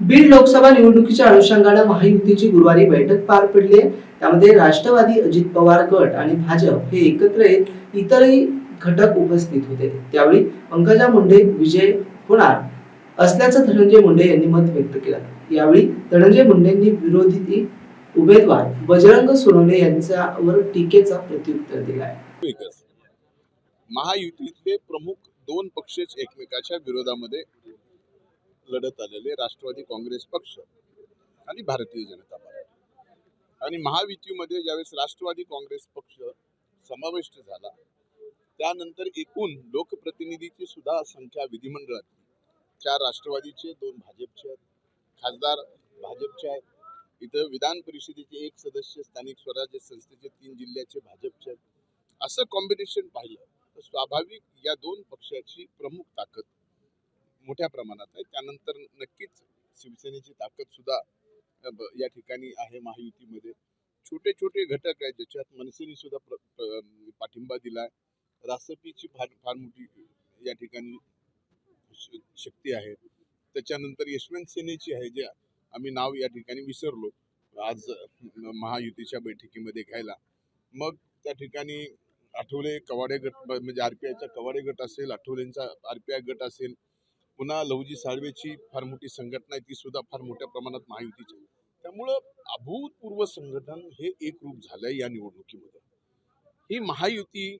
बीड लोकसभा निवडणुकीच्या अनुषंगानं महायुतीची गुरुवारी बैठक पार पडली आहे. त्यामध्ये राष्ट्रवादी अजित पवार गट आणि भाजप हे एकत्र येत इतरही घटक उपस्थित होते. त्यावेळी पंकजा मुंडे विजय होणार असल्याचं धनंजय मुंडे यांनी मत व्यक्त केलं. यावेळी धनंजय मुंडेंनी विरोधी उमेदवार बजरंग सोनवणे यांच्यावर टीकेचा प्रत्युत्तर दिलाय एकच. महायुतीतले प्रमुख दोन पक्षच एकमेकाच्या विरोधामध्ये लढत आलेले राष्ट्रवादी काँग्रेस पक्ष आणि भारतीय जनता पार्टी. आणि महायुतीमध्ये ज्यावेळेस राष्ट्रवादी काँग्रेस पक्ष समाविष्ट झाला त्यानंतर एकूण लोकप्रतिनिधीची सुद्धा संख्या विधिमंडळात चार राष्ट्रवादीचे दोन भाजपचे आहेत खासदार भाजपचे आहेत. इथं विधान परिषदेचे एक सदस्य स्थानिक स्वराज्य संस्थेचे तीन जिल्ह्याचे भाजपचे आहेत. असं कॉम्बिनेशन पाहिलं तर स्वाभाविक या दोन पक्षाची प्रमुख ताकद मोठ्या प्रमाणात आहे. त्यानंतर नक्कीच शिवसेनेची ताकद सुद्धा ब- या ठिकाणी आहे महायुतीमध्ये. छोटे छोटे घटक आहेत ज्याच्यात मनसेने सुद्धा प्र- प्र- पाठिंबा दिलाय. रासपीची फार फार मोठी या ठिकाणी श- शक्ती आहे. त्याच्यानंतर यशवंत सेनेची आहे जे आम्ही नाव या ठिकाणी विसरलो आज महायुतीच्या बैठकीमध्ये घ्यायला. मग त्या ठिकाणी आठवले कवाडे गट ब- म्हणजे आयचा कवाडे गट असेल आठवलेंचा आय गट असेल पुन्हा लवजी साळवेची फार मोठी संघटना आहे ती सुद्धा फार मोठ्या प्रमाणात महायुतीची आहे. त्यामुळं अभूतपूर्व संघटन हे एकरूप झालंय या निवडणुकीमध्ये ही महायुती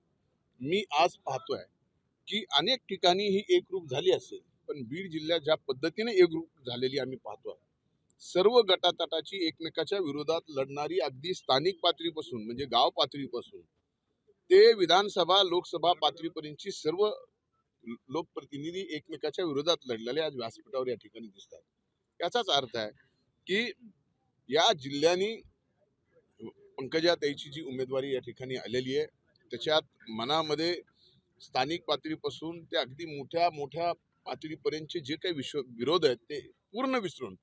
मी आज पाहतोय की अनेक ठिकाणी ही एकरूप झाली असेल पण बीड जिल्ह्यात ज्या पद्धतीने एकरूप झालेली आम्ही पाहतो आहे सर्व गटातटाची एकमेकाच्या विरोधात लढणारी अगदी स्थानिक पातळीपासून म्हणजे गाव पातळीपासून ते विधानसभा लोकसभा पातळीपर्यंतची सर्व लोकप्रतिनिधी एकमेकाच्या विरोधात लढलेले आज व्यासपीठावर या ठिकाणी दिसतात. याचाच अर्थ आहे की या जिल्ह्यानी पंकजाताईची जी उमेदवारी या ठिकाणी आलेली आहे त्याच्यात मनामध्ये स्थानिक पातळीपासून ते अगदी मोठ्या मोठ्या पातळीपर्यंतचे जे काही विश्व विरोध आहेत ते पूर्ण विसरून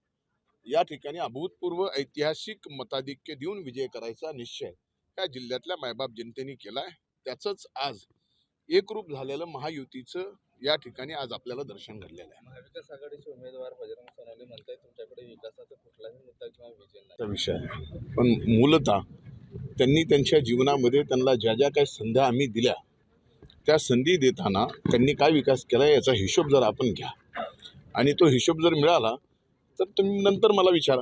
या ठिकाणी अभूतपूर्व ऐतिहासिक मताधिक्य देऊन विजय करायचा निश्चय या जिल्ह्यातल्या मायबाप जनतेने केलाय. त्याचंच आज एकरूप झालेलं महायुतीचं या ठिकाणी आज आपल्याला दर्शन घडलेलं आहे. महाविकास आघाडीचे उमेदवार बजरंग सोनवणे म्हणताय तुमच्याकडे विकासाचा कुठलाही मुद्दा किंवा विजय विषय आहे. पण मूलतः त्यांनी त्यांच्या जीवनामध्ये त्यांना ज्या ज्या काही संध्या आम्ही दिल्या त्या संधी देताना त्यांनी काय विकास केला याचा हिशोब जर आपण घ्या आणि तो हिशोब जर मिळाला तर तुम्ही नंतर मला विचारा.